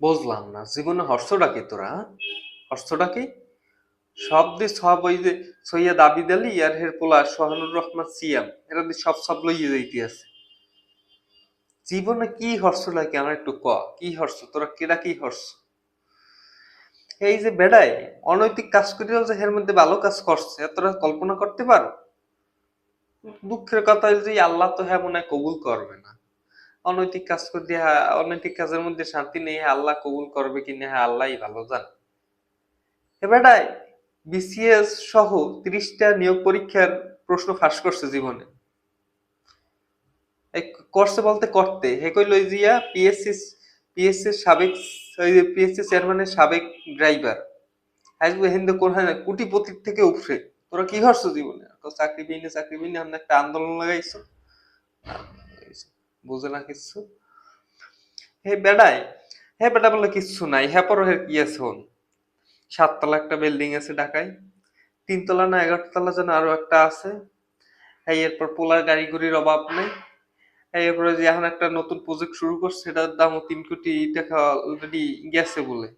বুঝলাম না। জীবনে হর্ষটা কি তোরা? হর্ষটা কি? সব দি সব ওই যে সৈয়দ আবিদ আলী আর হের পোলা সোহানুর রহমান সিয়াম, এরা সব সব লইয়ে যাইতে আছে। জীবনে কি হর্ষটা কি আমার একটু ক? কি হর্ষ? তোরা কেডা কি হর্ষ? এই যে বেড়ায়, অনৈতিক কাজ করিয়াও যে এর মধ্যে ভালো কাজ করছে তোরা কল্পনা করতে পারো? দুঃখের কথা যে আল্লাহ তো হ্যাঁ মনে কবুল করবে না। অনৈতিক কাজ করতে অনৈতিক কাজের মধ্যে শান্তি নেই হ্যাঁ আল্লাহ কবুল করবে কিনা হ্যাঁ আল্লাহই ভালো, জানে। এবারটাই বিসিএস সহ ত্রিশটা নিয়োগ পরীক্ষার প্রশ্ন ফাঁস করছে জীবনে। করছে বলতে করতে। হে কইল জিয়া পিএসসি পিএসসি সাবেক পিএসসি চেয়ারম্যানের সাবেক ড্রাইভার আসবে হিন্দু না, কোটিপতির থেকে উপরে তোরা কি করছ জীবনে? চাকরি পেয়ে চাকরি পেয়ে একটা আন্দোলন লাগাইছো। বুঝে না কিচ্ছু হে বেড়াই, হে বেটা বলে কিচ্ছু নাই হ্যাঁ পর হে কি আছে হন সাততলা একটা বিল্ডিং আছে ঢাকায়। তিনতলা না এগারোতলা যেন আরও একটা আছে। হ্যাঁ এরপর পোলার গাড়ি গুড়ির অভাব নেই। হ্যাঁ এরপরে যে এখন একটা নতুন প্রজেক্ট শুরু করছে সেটার দামও তিন কোটি টাকা অলরেডি গেছে বলে।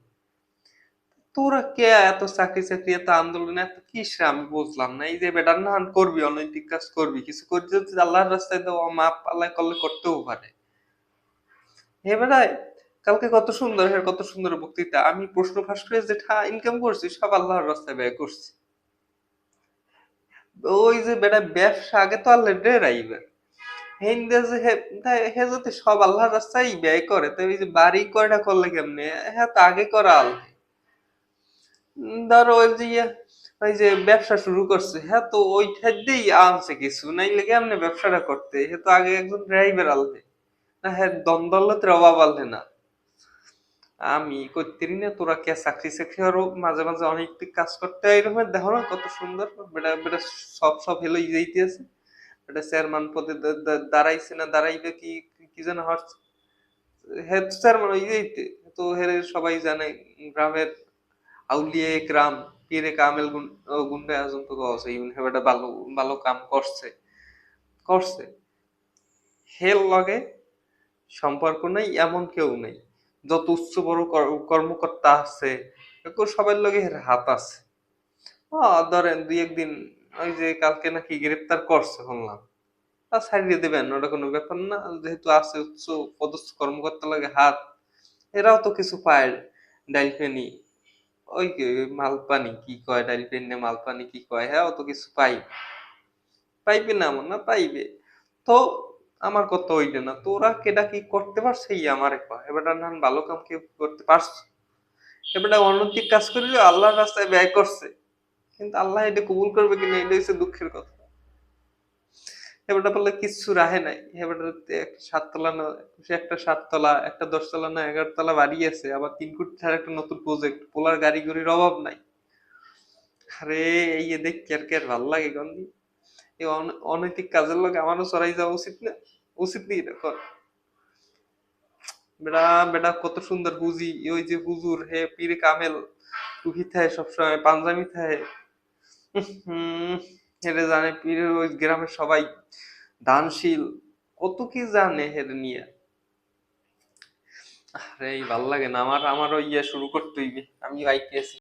তোরা কে এত চাকরি চাকরি, এত আন্দোলন, এত কিসে আমি বুঝলাম না। এই যে বেটার না করবি, অনৈতিক কাজ করবি, কিছু করতে যদি আল্লাহর রাস্তায় দেওয়া মাপ আল্লাহ করলে করতেও পারে। হে বেটাই কালকে কত সুন্দর হ্যাঁ কত সুন্দর বক্তৃতা। আমি প্রশ্ন ফাঁস করে যেটা ইনকাম করছি, সব আল্লাহর রাস্তায় ব্যয় করছি। ওই যে বেটা, ব্যবসা আগে তো আল্লাহ হিন্দে যে হে যদি সব আল্লাহর রাস্তায় ব্যয় করে তো ওই যে বাড়ি কয়টা করলে কেমনে? হ্যাঁ তো আগে করা আল্লাহ। ধরো ওই যে ইয়ে, ওই যে ব্যবসা শুরু করছে হ্যাঁ তো ওই দিয়েই আনছে কিছু নাইলে কেমনে ব্যবসাটা করতে? হে তো আগে একজন ড্রাইভার আলতে না হ্যাঁ দ্বন্দ্বলতের অভাব আলতে না। আমি করতে না তোরা কে চাকরি চাকরি আরও মাঝে মাঝে অনেক কাজ করতে এরকম দেখো না কত সুন্দর বেটা বেটা সব সব হেলো যাইতে আছে। বেটা চেয়ারম্যান পদে দাঁড়াইছে না দাঁড়াইবে কি কি যেন হচ্ছে। হেড চেয়ারম্যান ওই যাইতে তো হেরে সবাই জানে গ্রামের আউলিয়া গ্রাম পীরে কামেল গুন্ডা আজম তো ইউন হেবাটা ভালো ভালো কাম করছে। করছে। হেল লগে সম্পর্ক নাই, এমন কেউ নেই। যত উচ্চ বড় কর্মকর্তা আছে সবার লগে হাত আছে। ধরেন দুই একদিন ওই যে কালকে নাকি গ্রেপ্তার করছে শুনলাম। তা ছাড়িয়ে দেবেন, ওটা কোনো ব্যাপার না, যেহেতু আছে উচ্চ পদস্থ কর্মকর্তা লাগে হাত, এরাও তো কিছু পায় ডাইলফেনি ওই মালপানি কি কয় ডাইল মালপানি কি কয়? হ্যাঁ অত কিছু পাই। পাইবে না আমার না, পাইবে। তো আমার কথা হইলে না, তোরা কেডা কি করতে পারছে এই আমারে কয়? এবার না ভালো কাম কি করতে পারছে। এবার অনৈতিক কাজ করিল আল্লাহর রাস্তায় ব্যয় করছে। কিন্তু আল্লাহ এটা কবুল করবে কিনা এটা হচ্ছে দুঃখের কথা। এবারটা বললে কিচ্ছু রাহে নাই। একটা সাততলা না সে একটা সাততলা, একটা দশতলা না এগারোতলা বাড়ি আছে, আবার তিন কোটি টাকার একটা নতুন প্রজেক্ট পোলার গাড়ি গুড়ির অভাব নাই। আরে, এই দেখ কের কের ভালো লাগে গন্ধি এই অনৈতিক কাজের লগে আমারও চড়াই যাওয়া উচিত না, উচিত নেই এখন বেটা বেটা কত সুন্দর হুজি ওই যে হুজুর, হে পীর কামেল, টুপি থায় সবসময়, পাঞ্জাবি থায়। হম। হেরে জানে পীরের ওই গ্রামের সবাই দানশীল। কত কি জানে হেরে নিয়ে। আরে ভালো লাগে না। আমার আমারও ইয়ে শুরু করতে হইবে। আমি আইপিএস